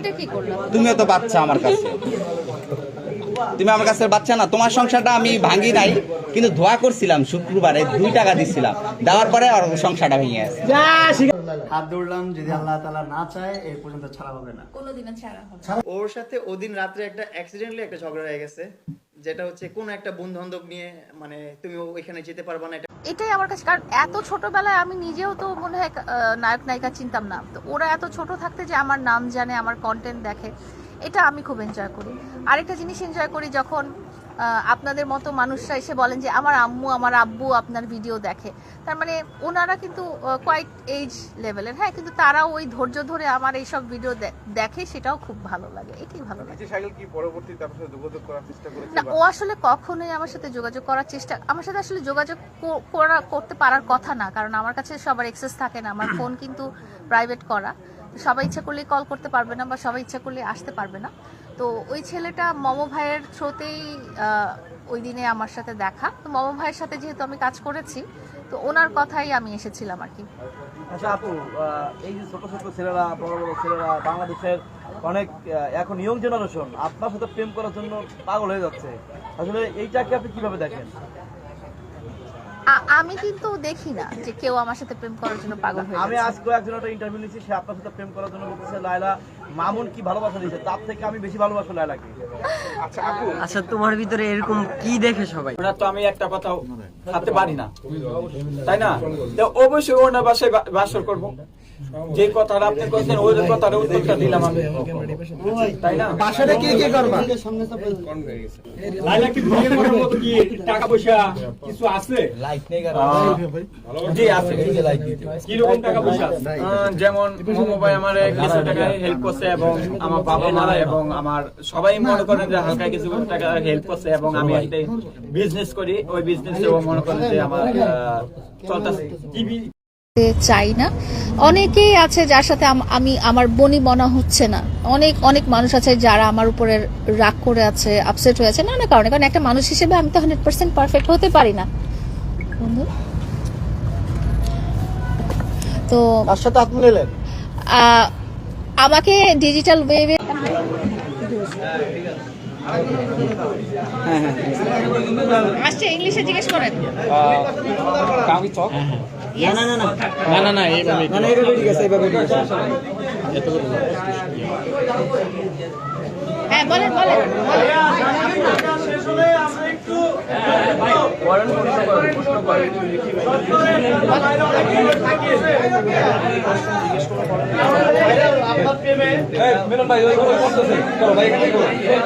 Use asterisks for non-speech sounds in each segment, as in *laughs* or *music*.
এটা কি করলাম তুমিও তো বাচ্চা আমার কাছে। তুমি আমার কাছে বাচ্চা না তোমার সংসারটা আমি ভাঙি নাই কিন্তু ধোয়া করছিলাম শুক্রবারে দুই টাকা দিছিলাম। দেওয়ার পরে আর সংসারটা ভেঙে গেছে। হাত ধরলাম যদি আল্লাহ তালা না চায় এর পর্যন্ত ছাড়া হবে না। কোনোদিনও ছাড়া হবে ওর সাথে ওদিন রাত্রে একটা অ্যাক্সিডেন্টলি একটা ঝগড়া হয়ে গেছে। যেটা হচ্ছে কোন একটা বন্ধু নিয়ে মানে তুমি ওইখানে যেতে পারবা না, এটা এটাই আমার কাছে, কারণ এত ছোটবেলায় আমি নিজেও তো মনে হয় নায়ক, নায়িকা চিনতাম না। তো ওরা এত ছোট থাকতে যে আমার নাম জানে, আমার কন্টেন্ট দেখে, এটা আমি খুব এনজয় করি। আরেকটা জিনিস এনজয় করি যখন আপনাদের মতো মানুষরা এসে বলেন যে আমার আম্মু আমার আব্বু আপনার ভিডিও দেখে। তার মানে ওনারা কিন্তু কোয়াইট এজ লেভেলের হ্যাঁ কিন্তু তারাও ওই ধৈর্য ধরে আমার এইসব ভিডিও দেখে সেটাও খুব ভালো লাগে। এটাই ভালো লাগে। না ও আসলে কখনোই আমার সাথে যোগাযোগ করার চেষ্টা আমার সাথে আসলে যোগাযোগ করা করতে পারার কথা না। কারণ আমার কাছে সবার এক্সেস থাকে না। আমার ফোন কিন্তু প্রাইভেট করা। সবাই ইচ্ছা করলে কল করতে পারবে না বা সবাই ইচ্ছা করলে আসতে পারবে না। তো ওই ছেলেটা মম ভাইয়ের থ্রোতেই ওই দিনে আমার সাথে দেখা। তো মম ভাইয়ের সাথে যেহেতু আমি কাজ করেছি, তো ওনার কথাই আমি এসেছিলাম আর কি। আচ্ছা আপু এই যে ছোট ছোট ছেলেরা, বড় বড় ছেলেরা, বাংলাদেশের অনেক এখন ইয়ং জেনারেশন আপনার সাথে প্রেম করার জন্য পাগল হয়ে যাচ্ছে। আসলে এইটাকে আপনি কীভাবে দেখেন? আমি কিন্তু দেখি না যে কেউ আমার সাথে প্রেম করার জন্য পাগল হয়ে আমি। আজকে একজন একটা ইন্টারভিউ নিয়েছি সে আপনার সাথে প্রেম করার জন্য বলতেছে লায়লা মামুন কি ভালোবাসা দিয়েছে? তার থেকে আমি বেশি ভালোবাসি লায়লাকে। আচ্ছা আপু। আচ্ছা তোমার ভিতরে এরকম কি দেখে সবাই? ওনার তো আমি একটা কথা হাতে পারি না। তাই না? তো অবশ্যই ওনার বাসায় বাসর করব। যে কথাটা আপনি বলছেন ওই কথাটা উত্তরটা দিলাম আমি। তাই না? বাসাটা কে কে করবা? লাইলা কি ভুলে করার মতো কি? টাকা পয়সা কিছু আছে? জি আছে। কি রকম টাকা পয়সা আহ, যেমন মোমো ভাই আমার কিছু টাকা হেল্প করছে এবং আমার বাবা মা এবং আমার সবাই মনে করেন যে হালকা কিছু টাকা হেল্প করছে এবং আমি একটা বিজনেস করি। ওই বিজনেসেও মনে করেন যে আমার চলতেছে। টিভি চাই না। অনেকেই আছে যার সাথে আমি আমার বনি বনা হচ্ছে না। অনেক অনেক মানুষ আছে যারা আমার উপরে রাগ করে আছে আপসেট হয়ে আছে নানা কারণে। কারণ একটা মানুষ হিসেবে আমি তো হান্ড্রেড পার্সেন্ট পারফেক্ট হতে পারি না। বন্ধু? তো আমাকে ডিজিটাল ওয়েবে আসছে ইংলিশে জিজ্ঞেস করেন. না না না না। না না এইভাবে না না এইভাবে ঠিক আছে এইভাবে ঠিক আছে। হ্যাঁ বলেন বলেন My friend,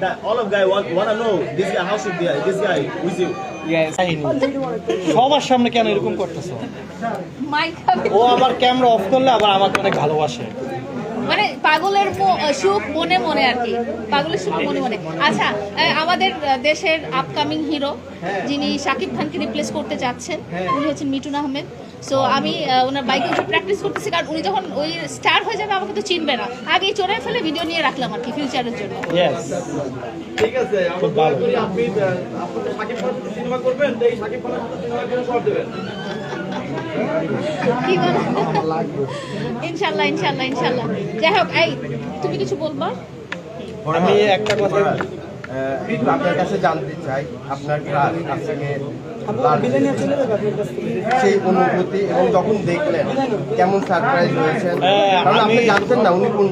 that all of guy want wanna know this guy how should be this guy with you. সবার সামনে কেন এরকম করতেছো ও আমার ক্যামেরা অফ করলে আবার আমাকে অনেক ভালোবাসে মানে পাগলের সুখ মনে মনে আর কি। পাগলের সুখ মনে মনে। আচ্ছা আমাদের দেশের আপকামিং হিরো যিনি শাকিব খানকে রিপ্লেস করতে যাচ্ছেন উনি হচ্ছেন মিটুন আহমেদ। সো আমি ওনার বাইকে উঠে প্র্যাকটিস করতেছি কারণ উনি যখন ওই স্টার হয়ে যাবে আমাকে তো চিনবে না। আগেই চড়ে ফেলে ভিডিও নিয়ে রাখলাম আর কি ফিউচারের জন্য। ঠিক আছে আমরা আপনি সাকিব খানের সিনেমা করবেন এই সাকিব খানের সাথে সিনেমার জন্য সব দেবেন। কি *laughs* বলো ইনশাল্লাহ ইনশাল্লাহ ইনশাল্লাহ। যাই হোক এই তুমি কিছু বলবা? আমি একটা কথা আপনার কাছে জানতে চাই আপনার ক্লাস সেই অনুভূতি এবং যখন দেখলেন কেমন সারপ্রাইজ হয়েছেন কারণ আপনি জানতেন না উনি কোন